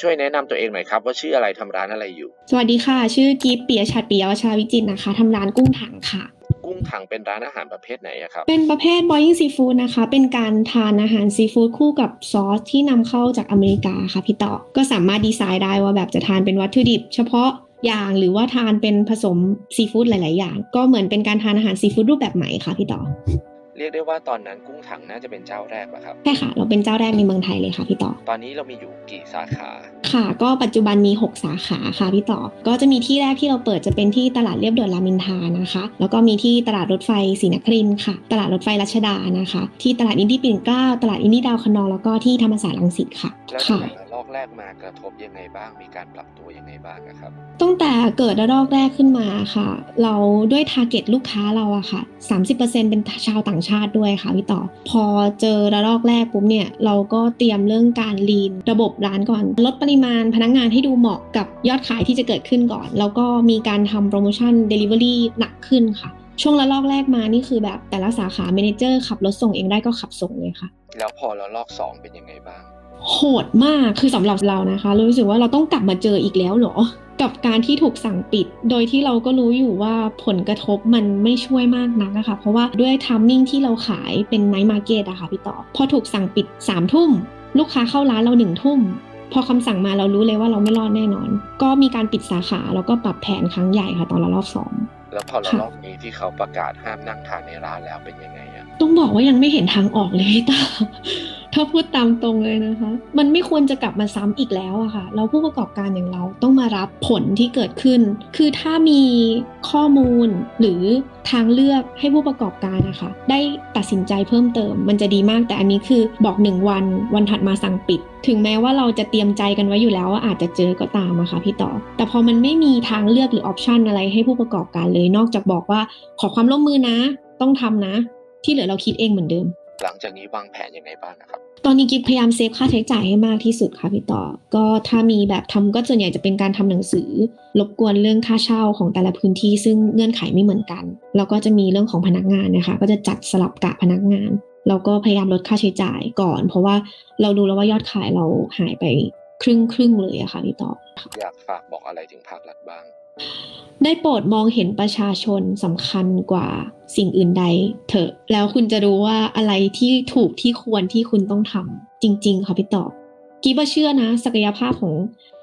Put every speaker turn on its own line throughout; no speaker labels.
ช่วยแนะนำตัวเองหน่อยครับ ว่าชื่ออะไรทำร้านอะไรอยู่
สวัสดีค่ะ ชื่อกิฟต์ปียชัดปิยวชาวิจิตรนะคะทำร้านกุ้งถังค่ะ
กุ้งถังเป็นร้านอาหารประเภทไหนอะครับ
เป็นประเภท boiling seafood นะคะ เป็นการทานอาหารซีฟู้ดคู่กับซอสที่นำเข้าจากอเมริกาค่ะพี่ต่อก็สามารถดีไซน์ได้ว่าแบบจะทานเป็นวัตถุดิบ เฉพาะอย่างหรือว่าทานเป็นผสมซีฟู้ดหลาย ๆ อย่าง ก็เหมือนเป็นการทานอาหารซีฟู้ดรูปแบบใหม่ค่ะพี่ต่อ
เรียกได้ว่าตอนนั้นกุ้งถังน่าจะเป็นเจ้าแรกปะครับ
ใช่ค่ะ เราเป็นเจ้าแรกในเมืองไทยเลยค่ะพี่ต่อ
ตอนนี้เรามีอยู่กี่สาขา
ค่ะ ก็ปัจจุบันมี 6 สาขาค่ะพี่ต่อ ก็จะมีที่แรกที่เราเปิดจะเป็นที่ตลาดเรียบด่วนรามอินทรานะคะ แล้วก็มีที่ตลาดรถไฟศรีนครินทร์ค่ะ ตลาดรถไฟรัชดานะคะ ที่ตลาดอินดี้ปิ่นเกล้า ตลาดอินดี้ดาวคะนอง แล้วก็ที่ธรรมศาสตร์รังสิตค่ะ
แล้ว
ค่ะ
ตั้งแต่ระ ลอกแรกมากระทบยังไงบ้าง มีการปรับตัวยังไงบ้างนะครับ
ตั้งแต่เกิดระลอกแรกขึ้นมาค่ะ เราด้วยทาร์เก็ตลูกค้าเราอะค่ะ 30%เป็นชาวต่างชาติด้วยค่ะพี่ต่อ พอเจอระลอกแรกปุ๊บเนี่ยเราก็เตรียมเรื่องการลีนระบบร้านก่อน ลดปริมาณพนักงานให้ดูเหมาะกับยอดขายที่จะเกิดขึ้นก่อน แล้วก็มีการทำโปรโมชั่น Delivery หนักขึ้นค่ะช่วงระลอกแรกมานี่คือแบบแต่ละสาขาเมเนเจอร์ขับรถส่งเองได้ก็ขับส่งเลยค่ะ
แล้วพอระลอกสองเป็นยังไงบ้าง
โหดมากคือสำหรับเรานะคะเรารู้สึกว่าเราต้องกลับมาเจออีกแล้วเหรอ กับการที่ถูกสั่งปิด โดยที่เราก็รู้อยู่ว่าผลกระทบมันไม่ช่วยมากนักอะค่ะเพราะว่าด้วยทามมิ่งที่เราขายเป็นไนท์มาร์เก็ตอะค่ะพี่ต่อพอถูกสั่งปิด3ามทุ่ม ลูกค้าเข้าร้านเราหนึ่งทุ่ม พอคำสั่งมาเรารู้เลยว่าเราไม่รอดแน่นอน ก็มีการปิดสาขาแล้วก็ปรับแผนครั้งใหญ่ค่ะตอนละรอบสอง
แล้วพอระ
ค่ะ
ลอกนี้ที่เขาประกาศห้ามนั่งทานในร้านแล้วเป็นยังไงอะ
ต้องบอกว่ายังไม่เห็นทางออกเลยพี่ตา ถ้าพูดตามตรงเลยนะคะ มันไม่ควรจะกลับมาซ้ำอีกแล้วอะค่ะแล้วผู้ประกอบการอย่างเราต้องมารับผลที่เกิดขึ้น คือถ้ามีข้อมูลหรือทางเลือกให้ผู้ประกอบการนะคะได้ตัดสินใจเพิ่มเติม มันจะดีมากแต่อันนี้คือบอกหนึ่งวัน วันถัดมาสั่งปิด ถึงแม้ว่าเราจะเตรียมใจกันไว้อยู่แล้วว่าอาจจะเจอก็ตามอะค่ะพี่ต่อ แต่พอมันไม่มีทางเลือกหรือออปชันอะไรให้ผู้ประกอบการเลย นอกจากบอกว่าขอความร่วมมือนะ ต้องทำนะ ที่เหลือเราคิดเองเหมือนเดิม
หลังจากนี้วางแผนยังไงบ้างนะครับ
ตอนนี้กิฟพยายามเซฟค่าใช้จ่ายให้มากที่สุดค่ะพี่ต่อ ก็ถ้ามีแบบทำก็ส่วนใหญ่จะเป็นการทำหนังสือรบกวนเรื่องค่าเช่าของแต่ละพื้นที่ซึ่งเงื่อนไขไม่เหมือนกัน แล้วก็จะมีเรื่องของพนักงานนะคะ ก็จะจัดสลับกะพนักงานแล้วก็พยายามลดค่าใช้จ่ายก่อน เพราะว่าเราดูแล้วว่ายอดขายเราหายไปครึ่งครึ่งๆเลยอะค่ะพี่ต่อ
อยากฝากบอกอะไรถึงภาครัฐบ้าง
ได้โปรดมองเห็นประชาชนสำคัญกว่าสิ่งอื่นใดเถอะ แล้วคุณจะรู้ว่าอะไรที่ถูกที่ควรที่คุณต้องทำจริง ๆ ค่ะพี่ตอบกีบเชื่อนะ ศักยภาพของ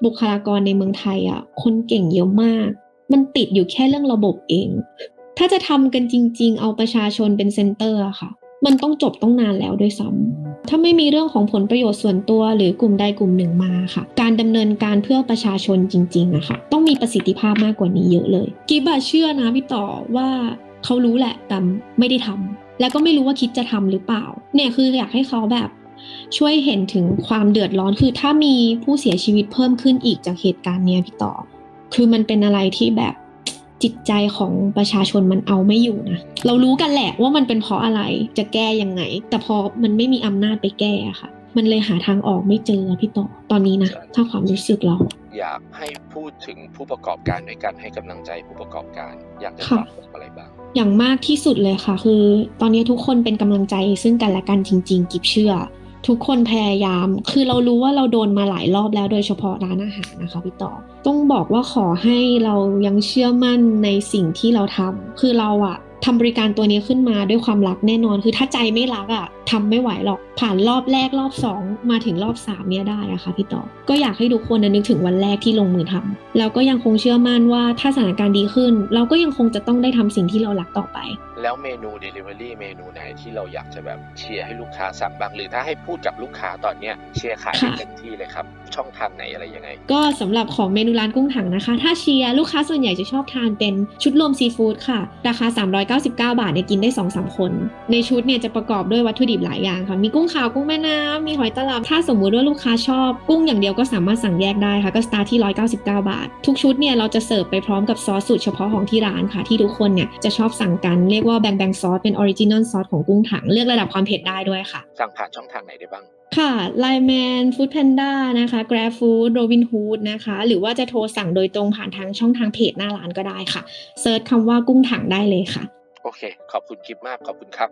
บุคลากรในเมืองไทยอะ คนเก่งเยอะมาก มันติดอยู่แค่เรื่องระบบเอง ถ้าจะทำกันจริง ๆ เอาประชาชนเป็นเซนเตอร์อะค่ะ มันต้องจบต้องนานแล้วด้วยซ้ำถ้าไม่มีเรื่องของผลประโยชน์ส่วนตัว หรือกลุ่มใดกลุ่มหนึ่งมาค่ะ การดำเนินการเพื่อประชาชนจริงๆอะค่ะต้องมีประสิทธิภาพมากกว่านี้เยอะเลยกิบะเชื่อนะพี่ต่อว่าเขารู้แหละแต่ไม่ได้ทำแล้วก็ไม่รู้ว่าคิดจะทำหรือเปล่า เนี่ยคืออยากให้เขาแบบช่วยเห็นถึงความเดือดร้อนคือถ้ามีผู้เสียชีวิตเพิ่มขึ้นอีกจากเหตุการณ์เนี้ยพี่ต่อ คือมันเป็นอะไรที่แบบ จิตใจของประชาชนมันเอาไม่อยู่นะเรารู้กันแหละว่ามันเป็นเพราะอะไรจะแก้ยังไง แต่พอมันไม่มีอำนาจไปแก้อะค่ะ มันเลยหาทางออกไม่เจออะพี่ต่อตอนนี้นะถ้าความรู้สึกเรา
อยากให้พูดถึงผู้ประกอบการด้วยกันให้กำลังใจผู้ประกอบการ อยากจะ
ค่ะ
ฝากบอกอะไรบ้าง
อย่างมากที่สุดเลยค่ะ คือ ตอนนี้ทุกคนเป็นกำลังใจซึ่งกันและกันจริง ๆ กิบเชื่อ ทุกคนพยายาม คือเรารู้ว่าเราโดนมาหลายรอบแล้วโดยเฉพาะร้านอาหารนะคะพี่ต่อ ต้องบอกว่าขอให้เรายังเชื่อมั่นในสิ่งที่เราทำคือเราอะทำบริการตัวนี้ขึ้นมาด้วยความรักแน่นอน คือถ้าใจไม่รักอะ ทำไม่ไหวหรอกผ่านรอบแรกรอบสองมาถึงรอบสามเนี่ยได้อะค่ะพี่ต่อ ก็อยากให้ทุกคนนะนึกถึงวันแรกที่ลงมือทำแล้วก็ยังคงเชื่อมั่นว่าถ้าสถานการณ์ดีขึ้น เราก็ยังคงจะต้องได้ทำสิ่งที่เรารักต่อไป
แล้วเมนู Delivery เมนูไหนที่เราอยากจะแบบเชียร์ให้ลูกค้าสั่งบ้างหรือถ้าให้พูดกับลูกค้าตอนเนี้ยเชียร์ขายให้
ค่ะ
เต็มที่เลยครับ ช่องทางไหนอะไรยังไง
ก็สำหรับของเมนูร้านกุ้งถังนะคะ ถ้าเชียร์ลูกค้าส่วนใหญ่จะชอบทานเป็นชุดรวมซีฟู้ดค่ะราคา 399 บาทเนี่ยกินได้ 2-3 คน ในชุดเนี่ยจะประกอบด้วยวัตถุดิบหลายอย่างค่ะ มีกุ้งขาวกุ้งแม่น้ำมีหอยตลับ ถ้าสมมุติว่าลูกค้าชอบ กุ้งอย่างเดียวก็สามารถสั่งแยกได้ค่ะ ก็สตาร์ทที่ 199 บาท ทุกชุดเนี่ยเราจะเสิร์ฟไปพร้อมกับซอสสูตรเฉพาะของที่ร้านค่ะ ที่ทุกคนเนี่ยจะชอบสั่งกัน เรียกว่าแบงแบงซอสเป็นออริจินอลซอสของกุ้งถัง เลือกระดับความเผ็ดได้ด้วยค่ะ
สั่งผ่านช่องทางไหนได้บ้าง
ค่ะ Line Man Food Panda นะคะ Grab Food Robin Hood นะคะ หรือว่าจะโทรสั่งโดยตรงผ่านทางช่องทางเพจหน้าร้านก็ได้ค่ะเซิร์ชคำว่ากุ้งถังได้เลยค่ะ
โอเค ขอบคุณกิฟมาก ขอบคุณครับ